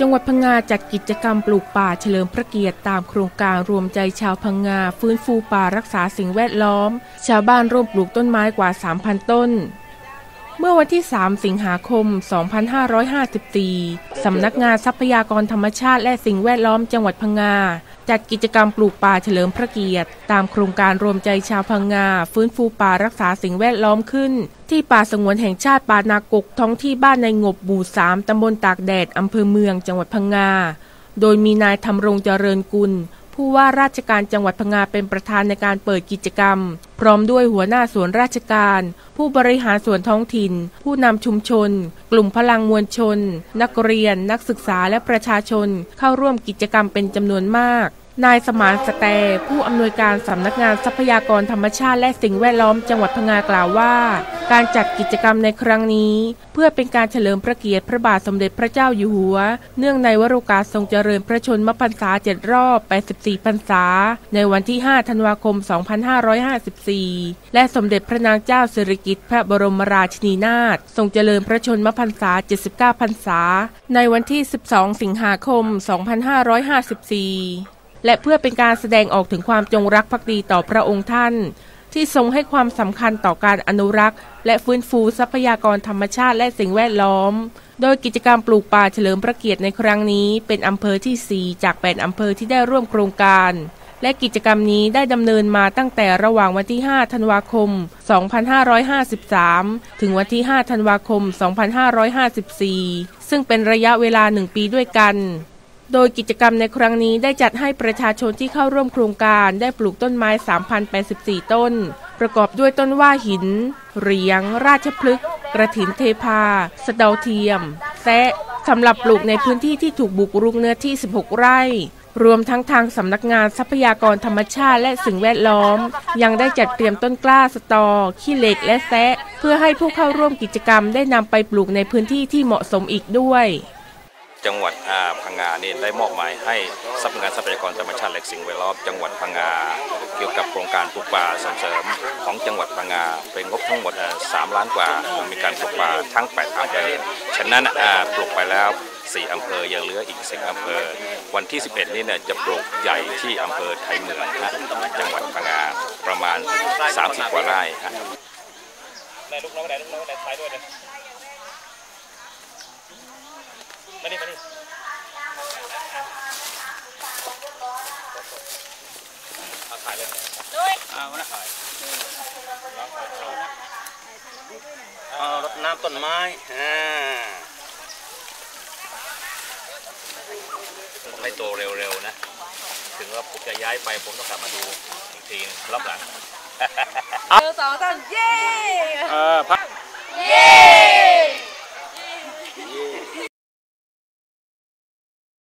จังหวัดพังงาจัดกิจกรรมปลูกป่าเฉลิมพระเกียรติตามโครงการรวมใจชาวพังงาฟื้นฟูป่ารักษาสิ่งแวดล้อม ชาวบ้านร่วมปลูกต้นไม้กว่า 3,000 ต้น เมื่อวันที่ 3 สิงหาคม 2554 สำนักงานทรัพยากรธรรมชาติและสิ่งแวดล้อมจังหวัดพังงา จัดกิจกรรมปลูกป่าเฉลิมพระเกียรติ ตามโครงการรวมใจชาวพังงา ฟื้นฟูป่ารักษาสิ่งแวดล้อมขึ้น ที่ป่าสงวนแห่งชาติป่านากก ท้องที่บ้านในงบบูสามตำบลตากแดด อำเภอเมือง จังหวัดพังงา โดยมีนายธรรมรงเจริญกุล ผู้ว่าราชการจังหวัดพังงาเป็นประธานในการเปิดกิจกรรม พร้อมด้วยหัวหน้าส่วนราชการ ผู้บริหารส่วนท้องถิ่น ผู้นำชุมชน กลุ่มพลังมวลชน นักเรียน นักศึกษาและประชาชน เข้าร่วมกิจกรรมเป็นจำนวนมาก นายสมานสแตผู้อำนวยการสำนักงานทรัพยากรธรรมชาติและสิ่งแวดล้อมจังหวัดพังงากล่าวว่า การจัดกิจกรรมในครั้งนี้ เพื่อเป็นการเฉลิมพระเกียรติพระบาทสมเด็จพระเจ้าอยู่หัว เนื่องในวโรกาสทรงเจริญพระชนมพรรษาเจ็ดรอบ 84 พรรษา ในวันที่ 5 ธันวาคม 2554 และสมเด็จพระนางเจ้าสิริกิติ์พระบรมราชินีนาถทรงเจริญพระชนมพรรษา 79 พรรษา ในวันที่ 12 สิงหาคม 2554 และเพื่อเป็นการแสดงออกถึงความจงรักภักดีต่อพระองค์ท่าน ที่ทรงให้ความสำคัญต่อการอนุรักษ์ และฟื้นฟูทรัพยากรธรรมชาติและสิ่งแวดล้อม โดยกิจกรรมปลูกป่าเฉลิมพระเกียรติในครั้งนี้เป็นอำเภอที่ 4 จาก 8 อำเภอที่ได้ร่วมโครงการและกิจกรรมนี้ได้ดำเนินมาตั้งแต่ระหว่างวันที่ 5 ธันวาคม 2553 ถึงวันที่ 5 ธันวาคม 2554 ซึ่งเป็นระยะเวลา 1 ปีด้วยกัน โดยกิจกรรมในครั้งนี้ได้จัดให้ประชาชนที่เข้าร่วมโครงการได้ปลูกต้นไม้ 3,084 ต้น ประกอบด้วยต้นว่าหิน เหรียง ราชพฤกษ์กระถินเทพา สะเดาเทียม แซะสำหรับปลูกในพื้นที่ที่ถูกบุกรุกเนื้อที่ 16 ไร่รวมทั้งทางสำนักงานทรัพยากรธรรมชาติและสิ่งแวดล้อม ยังได้จัดเตรียมต้นกล้าสตอ ขี้เหล็กและแซะ เพื่อให้ผู้เข้าร่วมกิจกรรมได้นำไปปลูกในพื้นที่ที่เหมาะสมอีกด้วย จังหวัดพังงานี่ได้มอบหมายให้สำนักงานทรัพยากรธรรมชาติและสิ่งแวดล้อมจังหวัดพังงาเกี่ยวกับโครงการปลูกป่าส่งเสริมของจังหวัดพังงาเป็นงบทั้งหมดอ่า3ล้านกว่า มีการปลูกป่าทั้ง 8อำเภอฉะนั้นปลูกไปแล้ว 4 อำเภอยังเหลืออีก 10 อำเภอ วันที่ 11 นี้เนี่ยจะปลูกใหญ่ที่อำเภอไทยเมืองฮะจังหวัดพังงาประมาณ 30 กว่าไร่ฮะไหนลูกน้องไหนลูกน้องไหนถ่ายด้วยเลย มาดิมาดิเอาถ่ายเลยด้วยเอามาถ่ายเอารดน้ำต้นไม้อ่าผมให้โตเร็วๆนะ ถึงว่าผมจะย้ายไปผมต้องกลับมาดูอีกทีนึงรอบหลังหนึ่งสองสามเย้เออพักเย้